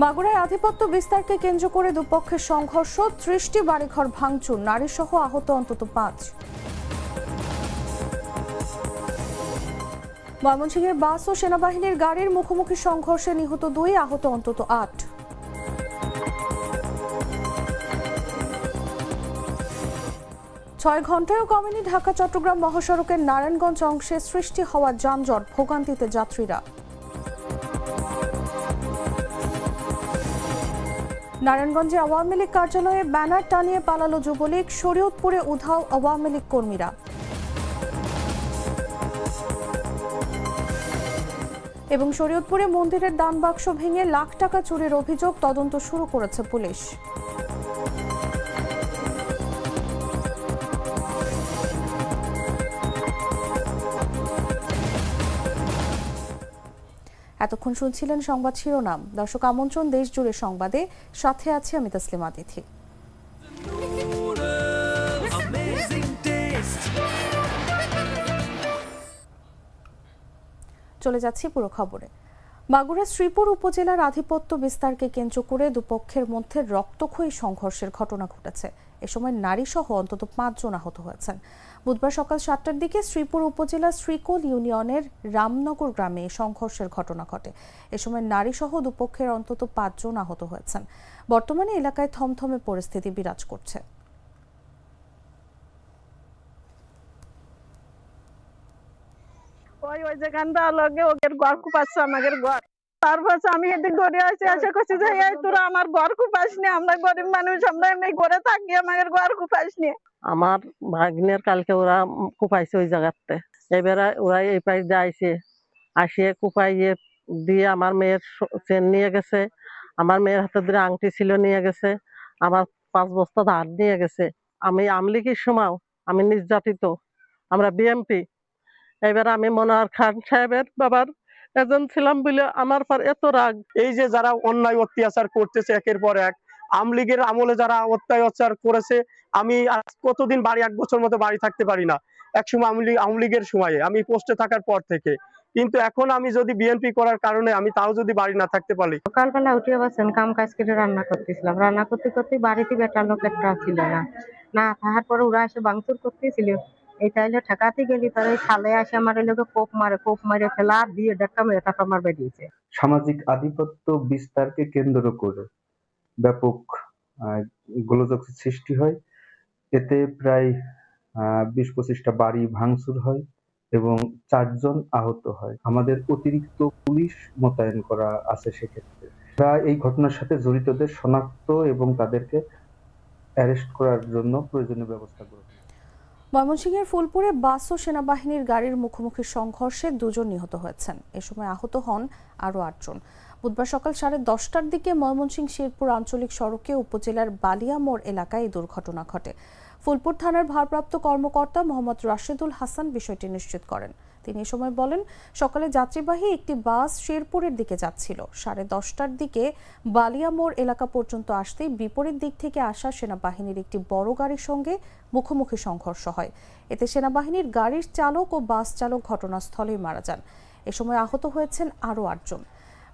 মাগুরায় আধিপত্য বিস্তারকে কেন্দ্র করে দুপক্ষের সংঘর্ষ, ত্রিশটি বাড়িঘর ভাঙচুর, নারীসহ আহত অন্তত পাঁচ। ময়মনসিংহের বাস ও সেনাবাহিনীর গাড়ির মুখোমুখি সংঘর্ষে নিহত দুই, আহত অন্তত আট। ছয় ঘন্টায়ও কমেনি ঢাকা চট্টগ্রাম মহাসড়কের নারায়ণগঞ্জ অংশে সৃষ্টি হওয়া যানজট, ভোগান্তিতে যাত্রীরা। নারায়ণগঞ্জে আওয়ামী লীগ কার্যালয়ে ব্যানার টানিয়ে পালালো যুবলীগ, শরীয়তপুরে উধাও আওয়ামী লীগ কর্মীরা। এবং শরীয়তপুরে মন্দিরের দান বাক্স ভেঙে লাখ টাকা চুরির অভিযোগ, তদন্ত শুরু করেছে পুলিশ। এতক্ষণ শুনছিলেন সংবাদ শিরোনাম। দর্শক আমন্ত্রণ দেশ জুড়ে সংবাদে। সাথে আছে আমি তসলিমা তিথি চলে যাচ্ছি পুরো খবরে। মাগুরা শ্রীপুর উপজেলার আধিপত্য বিস্তারকে কেন্দ্র করে দুপক্ষের মধ্যে রক্তক্ষয়ী সংঘর্ষের ঘটনা ঘটেছে। এ সময় নারী সহ অন্তত পাঁচজন আহত হয়েছেন। বুধবার সকাল সাতটার দিকে শ্রীপুর উপজেলার শ্রীকোল ইউনিয়নের রামনগর গ্রামে সংঘর্ষের ঘটনা ঘটে। এ সময় নারী সহ দুপক্ষের অন্তত পাঁচজন আহত হয়েছেন। বর্তমানে এলাকায় থমথমে পরিস্থিতি বিরাজ করছে। ওই ওই যেখানটা লগে ওদের ঘর কুপাচ্ছে আমাদের ঘর। আমি আমার মানুষ ভাগ্নের কালকে ওরা কুপাইছে ওই জায়গাতে। এবারে ওরা এই পাশ দিয়ে আসিয়ে কুপাইয়ে দিয়ে আমার মেয়ের চেন নিয়ে গেছে, আমার মেয়ের হাতে ধরে আংটি ছিল নিয়ে গেছে, আমার পাঁচ বস্তা ধার নিয়ে গেছে। আমি আমলিকির সময় আমি নির্যাতিত, আমরা বিএমপি। এবার আমি মনোয়ার খান সাহেবের বাবার এজেন্ট ছিলাম বলে আমার পর এত রাগ। এই যে যারা অন্যায় অত্যাচার করতেছে একের পর এক আমলিগের আমলে যারা অত্যাচার করেছে আমি কতদিন বাড়ি এক বছর মতো বাড়ি থাকতে পারি না। এক সময় আমলি আমলিগের সময়ে আমি পোস্টে থাকার পর থেকে। কিন্তু এখন আমি যদি বিএনপি করার কারণে আমি তাও যদি বাড়ি না থাকতে পারি। সকালবেলা উঠে বসেন কাম কাজ করে রান্না করতেছিলাম। রান্না করতে করতে বাড়িতে বেটা লোক একটা ছিল না। না তাহার পরে ওরা এসে বাংচুর করতেছিল। এই তাইলে ঠেকাতে গেলি, তার এই খালে আসে আমার এই লোকে কোপ মারে কোপ মারে ফেলা, দিয়ে ডাক্কা মেরে তারপর আমার বেরিয়েছে সামাজিক আধিপত্য বিস্তারকে কেন্দ্র করে ব্যাপক গোলযোগ সৃষ্টি হয়। এতে প্রায় বিশ পঁচিশটা বাড়ি ভাঙচুর হয় এবং চারজন আহত হয়। আমাদের অতিরিক্ত পুলিশ মোতায়েন করা আছে সেক্ষেত্রে। তারা এই ঘটনার সাথে জড়িতদের শনাক্ত এবং তাদেরকে অ্যারেস্ট করার জন্য প্রয়োজনীয় ব্যবস্থা গ্রহণ ময়মনসিংহের ফুলপুরে বাস ও সেনাবাহিনীর গাড়ির মুখোমুখি সংঘর্ষে দুজন নিহত হয়েছেন। এ সময় আহত হন আরও আটজন। বুধবার সকাল সাড়ে দশটার দিকে ময়মনসিংহ শেরপুর আঞ্চলিক সড়কে উপজেলার বালিয়া মোড় এলাকায় এই দুর্ঘটনা ঘটে। ফুলপুর থানার ভারপ্রাপ্ত কর্মকর্তা মোহাম্মদ রাশেদুল হাসান বিষয়টি নিশ্চিত করেন। তিনি এ সময় বলেন, সকালে যাত্রীবাহী একটি বাস শেরপুরের দিকে যাচ্ছিল। সাড়ে দশটার দিকে বালিয়ামোড় এলাকা পর্যন্ত আসতেই বিপরীত দিক থেকে আসা সেনাবাহিনীর একটি বড় গাড়ির সঙ্গে মুখোমুখি সংঘর্ষ হয়। এতে সেনাবাহিনীর গাড়ির চালক ও বাস চালক ঘটনাস্থলেই মারা যান। এ সময় আহত হয়েছেন আরও আটজন।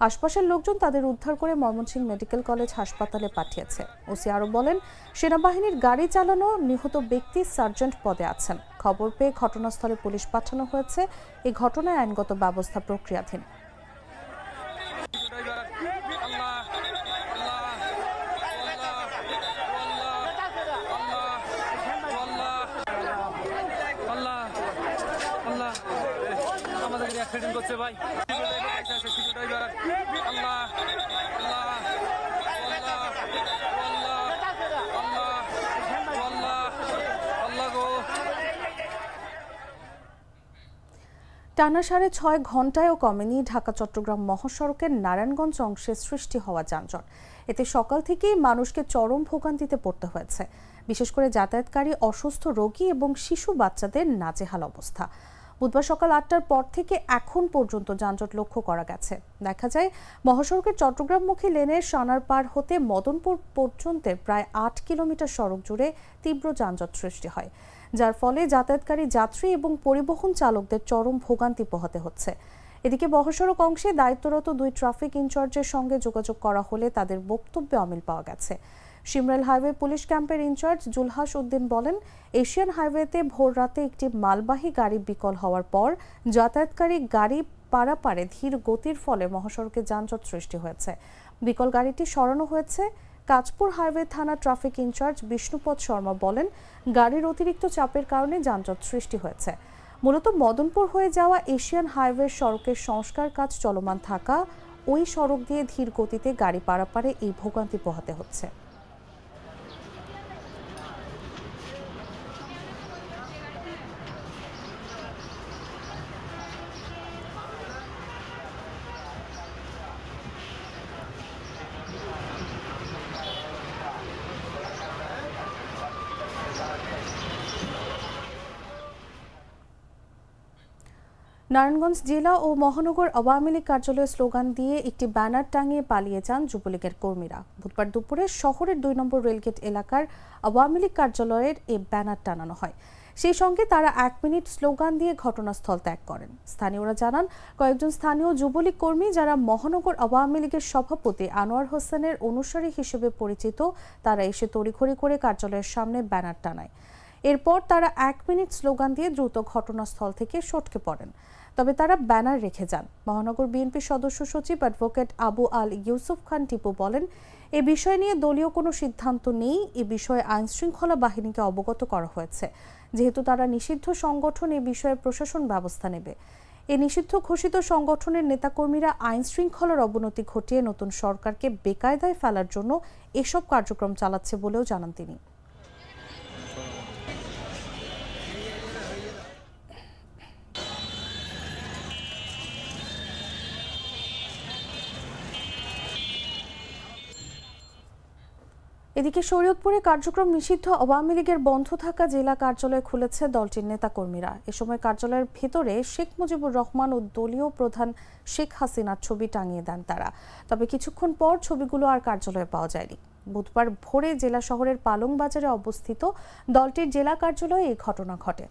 আশপাশের লোকজন তাদের উদ্ধার করে ময়মনসিংহ মেডিকেল কলেজ হাসপাতালে পাঠিয়েছে। ওসি আরও বলেন, সেনাবাহিনীর গাড়ি চালানো নিহত ব্যক্তি সার্জেন্ট পদে আছেন। খবর পেয়ে ঘটনাস্থলে পুলিশ পাঠানো হয়েছে। এই ঘটনায় আইনগত ব্যবস্থা প্রক্রিয়াধীন। ভাই। টানা সাড়ে ছয় ঘন্টায়ও কমেনি ঢাকা চট্টগ্রাম মহাসড়কের নারায়ণগঞ্জ অংশে সৃষ্টি হওয়া যানজট এতে সকাল থেকেই মানুষকে চরম ভোগান্তিতে পড়তে হয়েছে বিশেষ করে যাতায়াতকারী অসুস্থ রোগী এবং শিশু বাচ্চাদের নাজেহাল অবস্থা বুধবার সকাল আটটার পর থেকে এখন পর্যন্ত যানজট লক্ষ্য করা গেছে। দেখা যায়, মহাসড়কের চট্টগ্রামমুখী লেনের সানার পার হতে মদনপুর পর্যন্তের প্রায় আট কিলোমিটার সড়ক জুড়ে তীব্র যানজট সৃষ্টি হয়, যার ফলে যাতায়াতকারী যাত্রী এবং পরিবহন চালকদের চরম ভোগান্তি পোহাতে হচ্ছে। এদিকে মহাসড়ক অংশে দায়িত্বরত দুই ট্রাফিক ইনচার্জের সঙ্গে যোগাযোগ করা হলে তাদের বক্তব্যে অমিল পাওয়া গেছে। সিমরাইল হাইওয়ে পুলিশ ক্যাম্পের ইনচার্জ জুলহাস উদ্দিন বলেন, এশিয়ান হাইওয়েতে ভোর রাতে একটি মালবাহী গাড়ি বিকল হওয়ার পর যাতায়াতকারী গাড়ি পারাপারে ধীর গতির ফলে মহাসড়কে যানজট সৃষ্টি হয়েছে। বিকল গাড়িটি সরানো হয়েছে। কাজপুর হাইওয়ে থানা traffic in charge Bishnupada Sharma বলেন, গাড়ির অতিরিক্ত চাপের কারণে যানজট সৃষ্টি হয়েছে। মূলত মদনপুর হয়ে যাওয়া এশিয়ান হাইওয়ে সড়কের সংস্কার কাজ চলমান থাকা, ওই সড়ক দিয়ে ধীর গতিতে গাড়ি পারাপারে এই ভোগান্তি পোহাতে হচ্ছে। নারায়ণগঞ্জ জেলা ও মহানগর আওয়ামী লীগ কার্যালয়ে স্লোগান দিয়ে একটি ব্যানার টাঙিয়ে পালিয়ে যান যুবলীগের কর্মীরা। বুধবার দুপুরে শহরের দুই নম্বর রেলগেট এলাকার আওয়ামী লীগ কার্যালয়ের এই ব্যানার টানানো হয়। সেই সঙ্গে তারা এক মিনিট স্লোগান দিয়ে ঘটনাস্থল ত্যাগ করেন। স্থানীয়রা জানান, কয়েকজন স্থানীয় যুবলীগ কর্মী যারা মহানগর আওয়ামী লীগের সভাপতি আনোয়ার হোসেনের অনুসারী হিসেবে পরিচিত, তারা এসে তড়িঘড়ি করে কার্যালয়ের সামনে ব্যানার টানায়। এরপর তারা এক মিনিট স্লোগান দিয়ে দ্রুত ঘটনাস্থল থেকে সটকে পড়েন। তবে তারা ব্যানার রেখে যান। মহানগর বিএনপি সদস্য সচিব অ্যাডভোকেট আবু আল ইউসুফ খান টিপু বলেন, এ বিষয় নিয়ে দলীয় কোনো সিদ্ধান্ত নেই। এ বিষয়ে আইন শৃঙ্খলা বাহিনীকে অবগত করা হয়েছে। যেহেতু তারা নিষিদ্ধ সংগঠন, এ বিষয়ে প্রশাসন ব্যবস্থা নেবে। এ নিষিদ্ধ ঘোষিত সংগঠনের নেতাকর্মীরা আইন শৃঙ্খলার অবনতি ঘটিয়ে নতুন সরকারকে বেকায়দায় ফেলার জন্য এসব কার্যক্রম চালাচ্ছে বলেও জানান তিনি। এদিকে শরীয়তপুরে কার্যক্রম নিষিদ্ধ আওয়ামী লীগের বন্ধ থাকা জেলা কার্যালয় খুলেছে দলটির নেতাকর্মীরা। এ সময় কার্যালয়ের ভেতরে শেখ মুজিবুর রহমান ও দলীয় প্রধান শেখ হাসিনার ছবি টাঙিয়ে দেন তারা। তবে কিছুক্ষণ পর ছবিগুলো আর কার্যালয়ে পাওয়া যায়নি। বুধবার ভোরে জেলা শহরের পালং বাজারে অবস্থিত দলটির জেলা কার্যালয়ে এই ঘটনা ঘটে।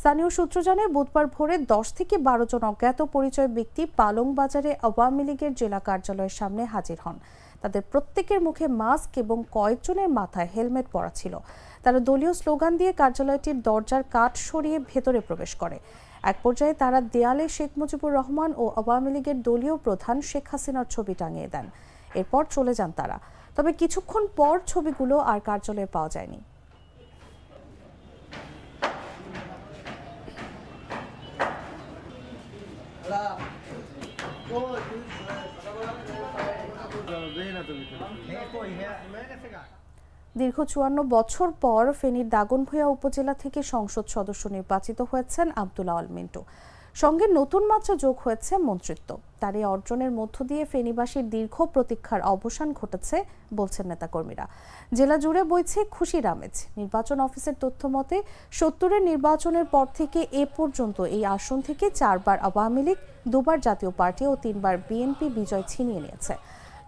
স্থানীয় সূত্র জানায়, বুধবার ভোরে দশ থেকে বারো জন অজ্ঞাত পরিচয় ব্যক্তি পালং বাজারে আওয়ামী লীগের জেলা কার্যালয়ের সামনে হাজির হন। তাদের প্রত্যেকের মুখে মাস্ক এবং কয়েকজনের মাথায় হেলমেট পরা ছিল। তারা দলীয় স্লোগান দিয়ে কার্যালয়টির দরজার কাঠ সরিয়ে ভেতরে প্রবেশ করে। এক পর্যায়ে তারা দেয়ালে শেখ মুজিবুর রহমান ও আওয়ামী লীগের দলীয় প্রধান শেখ হাসিনার ছবি টাঙিয়ে দেন। এরপর চলে যান তারা। তবে কিছুক্ষণ পর ছবিগুলো আর কার্যালয়ে পাওয়া যায়নি। দীর্ঘ চুয়ান্ন বছর পর ফেনীর দাগনভূঞা উপজেলা থেকে সংসদ সদস্য নির্বাচিত হয়েছেন আব্দুল আওয়াল মিন্টু। সঙ্গে নতুন মাত্রা যোগ হয়েছে মন্ত্রিত্ব। তার এই অর্জনের মধ্য দিয়ে ফেনীবাসীর দীর্ঘ প্রতীক্ষার অবসান ঘটেছে, বলছেন নেতাকর্মীরা। জেলা জুড়ে বইছে খুশির আমেজ। নির্বাচন অফিসের তথ্য মতে, সত্তরের নির্বাচনের পর থেকে এ পর্যন্ত এই আসন থেকে চারবার আওয়ামী লীগ, দুবার জাতীয় পার্টি ও তিনবার বিএনপি বিজয় ছিনিয়ে নিয়েছে।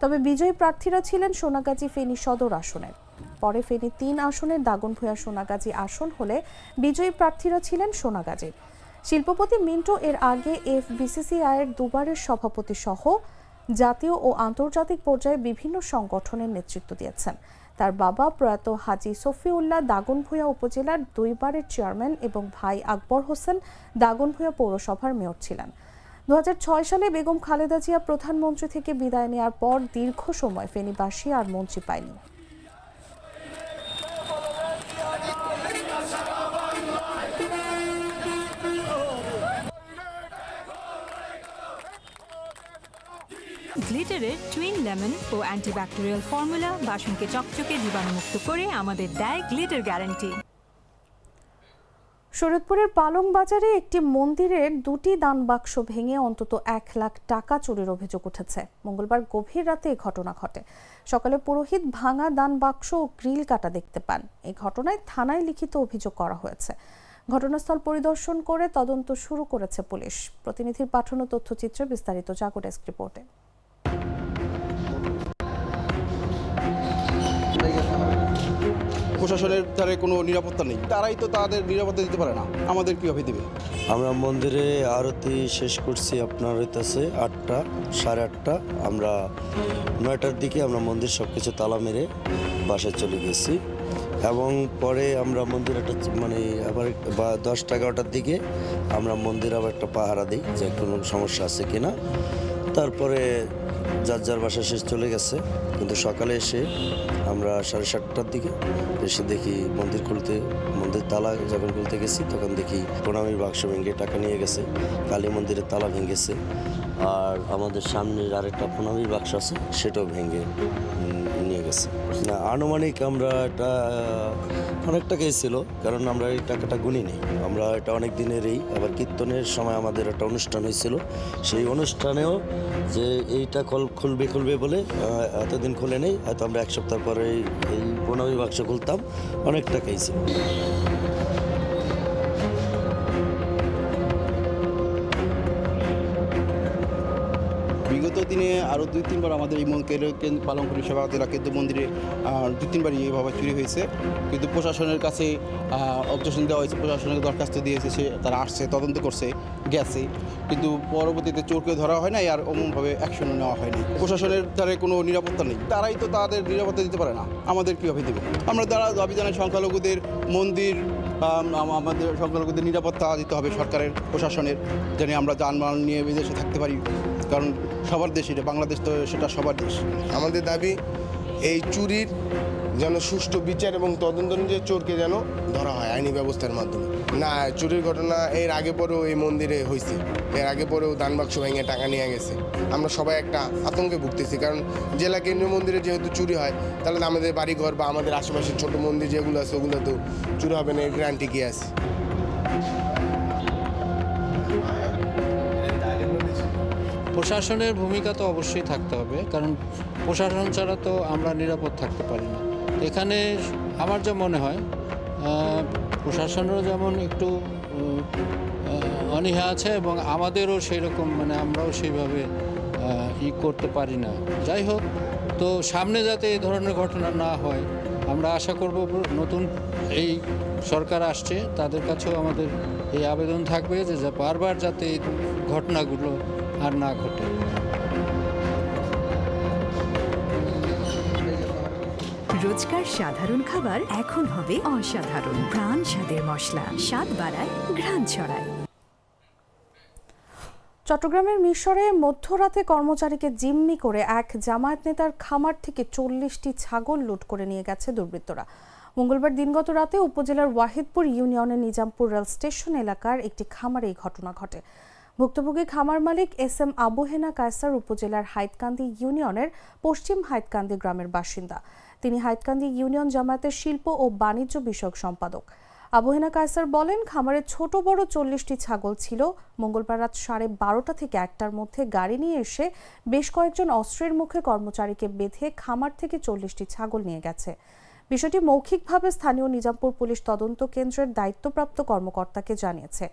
তবে বিজয়ী প্রার্থীরা ছিলেন সোনাগাজী ফেনী সদর আসনের পরে ফেনী তিন আসনের দাগন দাগনভূঞা সোনাগাজী আসন হলে বিজয়ী প্রার্থীরা ছিলেন সোনাগাজীর শিল্পপতি মিন্টো এর আগে এফ বিসিসিআই এর দুবারের সভাপতি সহ জাতীয় ও আন্তর্জাতিক পর্যায়ে বিভিন্ন সংগঠনের নেতৃত্ব দিয়েছেন। তার বাবা প্রয়াত হাজি সফিউল্লাহ দাগনভূঞা উপজেলার দুইবারের চেয়ারম্যান এবং ভাই আকবর হোসেন দাগনভূঞা পৌরসভার মেয়র ছিলেন। দুহাজার ছয় সালে বেগম খালেদা জিয়া প্রধানমন্ত্রী থেকে বিদায় নেওয়ার পর দীর্ঘ সময় ফেনীবাসী আর মন্ত্রী পায়নি। গ্লিটারের টুইন লেমন ও অ্যান্টিব্যাকটেরিয়াল ফর্মুলা বাসনকে চকচকে জীবাণুমুক্ত করে আমাদের দেয় গ্লিটার গ্যারান্টি শরীয়তপুরের পালং বাজারে একটি মন্দিরের দুটি দান বাক্স ভেঙে অন্তত এক লাখ টাকা চুরির অভিযোগ উঠেছে। মঙ্গলবার গভীর রাতে এই ঘটনা ঘটে। সকালে পুরোহিত ভাঙা দান বাক্স ও গ্রিল কাটা দেখতে পান। এই ঘটনায় থানায় লিখিত অভিযোগ করা হয়েছে। ঘটনাস্থল পরিদর্শন করে তদন্ত শুরু করেছে পুলিশ। প্রতিনিধির পাঠানো তথ্যচিত্রে বিস্তারিত জাগো ডেস্ক রিপোর্টে। প্রশাসনের ধারে কোনো নিরাপত্তা নেই। তারাই তো তাদের নিরাপত্তা দিতে পারে না। আমাদের কীভাবে দেবে? আমরা মন্দিরে আরতি শেষ করছি, আপনার হইতেছে আটটা, সাড়ে আটটা। আমরা নয়টার দিকে আমরা মন্দির সব কিছু তালা মেরে বাসায় চলে গেছি। এবং পরে আমরা মন্দির একটা মানে আবার বা দশটা এগারোটার দিকে আমরা মন্দির আবার একটা পাহারা দিই যে কোনো সমস্যা আছে কিনা। তারপরে যার যার বাসা শেষ চলে গেছে। কিন্তু সকালে এসে আমরা সাড়ে সাতটার দিকে এসে দেখি মন্দির খুলতে মন্দির তালা যখন খুলতে গেছি, তখন দেখি প্রণামীর বাক্স ভেঙে টাকা নিয়ে গেছে, কালী মন্দিরের তালা ভেঙেছে, আর আমাদের সামনের আরেকটা প্রণামীর বাক্স আছে, সেটাও ভেঙে নিয়ে গেছে। আনুমানিক আমরা এটা অনেক টাকাই কারণ আমরা এই টাকাটা গুনি নেই আমরা এটা অনেক দিনের এই, আবার কীর্তনের সময় আমাদের একটা অনুষ্ঠান হয়েছিল। সেই অনুষ্ঠানেও যে এইটা খোল, খুলবে খুলবে বলে এতদিন খুলে নেই, হয়তো আমরা এক সপ্তাহ পরে এই- পনেরোই বাক্স খুলতাম। অনেক টাকাই ছিল। আরও দুই তিনবার আমাদের এই সেবা জেলা কেন্দ্র মন্দিরে দুই তিনবারই এইভাবে চুরি হয়েছে। কিন্তু প্রশাসনের কাছে অবজেকশন দেওয়া হয়েছে, প্রশাসনের দরখাস্ত দিয়েছে, সে তারা আসছে, তদন্ত করছে, গেছে। কিন্তু পরবর্তীতে চোরকে ধরা হয় নাই আর অমনভাবে অ্যাকশনও নেওয়া হয়নি প্রশাসনের ধারে কোনো নিরাপত্তা নেই। তারাই তো তাদের নিরাপত্তা দিতে পারে না। আমাদের কীভাবে দেবে? আমরা যারা দাবি জানাই সংখ্যালঘুদের মন্দির আমাদের সংখ্যালঘুদের নিরাপত্তা দিতে হবে সরকারের, প্রশাসনের, যেন আমরা যানবাহন নিয়ে বিদেশে থাকতে পারি। কারণ সবার দেশ এটা, বাংলাদেশ তো সেটা সবার দেশ। আমাদের দাবি, এই চুরির যেন সুষ্ঠু বিচার এবং তদন্ত অনুযায়ী চোরকে যেন ধরা হয় আইনি ব্যবস্থার মাধ্যমে। না, চুরির ঘটনা এর আগে পরেও এই মন্দিরে হয়েছে এর আগে পরেও দান বাক্স ভেঙে টাকা নিয়ে গেছে। আমরা সবাই একটা আতঙ্কে ভুগতেছি, কারণ জেলা কেন্দ্রীয় মন্দিরে যেহেতু চুরি হয়, তাহলে আমাদের বাড়িঘর বা আমাদের আশেপাশের ছোট মন্দির যেগুলো আছে ওগুলো তো চুরি হবে না এর গ্যারান্টি কি আছে। প্রশাসনের ভূমিকা তো অবশ্যই থাকতে হবে, কারণ প্রশাসন ছাড়া তো আমরা নিরাপদ থাকতে পারি না। এখানে আমার যা মনে হয় প্রশাসনেরও যেমন একটু অনীহা আছে এবং আমাদেরও সেই রকম মানে আমরাও সেইভাবে ই করতে পারি না। যাই হোক, তো সামনে যাতে এই ধরনের ঘটনা না হয়, আমরা আশা করব নতুন এই সরকার আসছে, তাদের কাছেও আমাদের এই আবেদন থাকবে যা- বারবার যাতে এই ঘটনাগুলো আর না ঘটে। রোজকার সাধারণ খাবার এখন হবে অসাধারণ। প্রাণ স্বাদের মশলা, স্বাদ বাড়ায়, ঘ্রাণ ছড়ায়। চট্টগ্রামের মিশরে মধ্যরাতে কর্মচারীকে জিম্মি করে এক জামায়াত নেতার খামার থেকে চল্লিশটি ছাগল লুট করে নিয়ে গেছে দুর্বৃত্তরা। মঙ্গলবার দিনগত রাতে উপজেলার ওয়াহিদপুর ইউনিয়নের নিজামপুর রেল স্টেশন এলাকার একটি খামারে এই ঘটনা ঘটে। ভুক্তভোগী খামার মালিক এস এম আবুহেনা কায়সার উপজেলার হাইতকান্দি ইউনিয়নের পশ্চিম হাইতকান্দি গ্রামের বাসিন্দা। তিনি হাইতকান্দি ইউনিয়ন জামায়াতের শিল্প ও বাণিজ্য বিষয়ক সম্পাদক। আবহেনা কায়সার বলেন, খামারে ছোট বড় চল্লিশটি ছাগল ছিল। মঙ্গলবার রাত সাড়ে বারোটা থেকে একটার মধ্যে গাড়ি নিয়ে এসে বেশ কয়েকজন অস্ত্রের মুখে কর্মচারীকে বেঁধে খামার থেকে চল্লিশটি ছাগল নিয়ে গেছে। বিষয়টি মৌখিকভাবে স্থানীয় নিজামপুর পুলিশ তদন্ত কেন্দ্রের দায়িত্বপ্রাপ্ত কর্মকর্তাকে জানিয়েছে।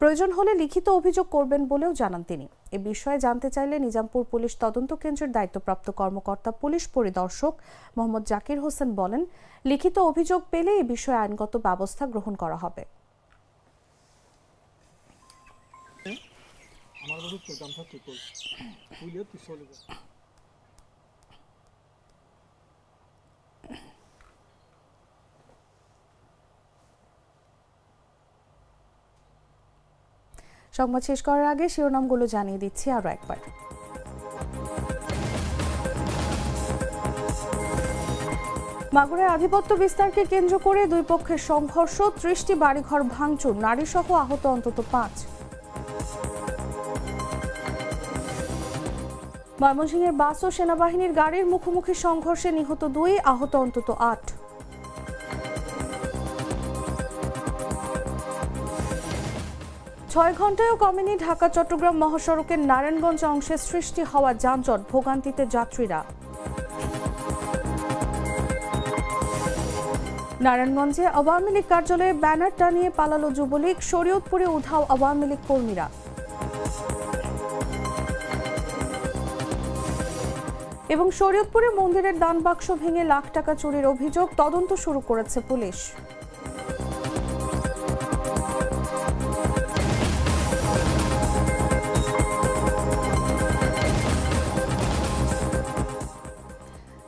প্রয়োজন হলে লিখিত অভিযোগ করবেন বলেও জানান তিনি। এ বিষয়ে জানতে চাইলে নিজামপুর পুলিশ তদন্ত কেন্দ্রের দায়িত্বপ্রাপ্ত কর্মকর্তা, পুলিশ পরিদর্শক মোহাম্মদ জাকির হোসেন বলেন, লিখিত অভিযোগ পেলে এ বিষয়ে আইনগত ব্যবস্থা গ্রহণ করা হবে। সংবাদ শেষ করার আগে শিরোনামগুলো জানিয়ে দিচ্ছি আরও একবার। মাগুরায় আধিপত্য বিস্তারকে কেন্দ্র করে দুই পক্ষের সংঘর্ষ, ত্রিশটি বাড়িঘর ভাঙচুর, নারীসহ আহত অন্তত পাঁচ। ময়মনসিংহের বাস ও সেনাবাহিনীর গাড়ির মুখোমুখি সংঘর্ষে নিহত দুই, আহত অন্তত আট। ছয় ঘন্টায়ও কমেনি ঢাকা, চট্টগ্রাম মহাসড়কের নারায়ণগঞ্জ অংশে সৃষ্টি হওয়া যানজট ভোগান্তিতে যাত্রীরা। নারায়ণগঞ্জে আওয়ামী লীগ কার্যালয়ে ব্যানার টানিয়ে পালালো যুবলীগ, শরীয়তপুরে উধাও আওয়ামী লীগ কর্মীরা। এবং শরীয়তপুরে মন্দিরের দান বাক্স ভেঙে লাখ টাকা চুরির অভিযোগ, তদন্ত শুরু করেছে পুলিশ।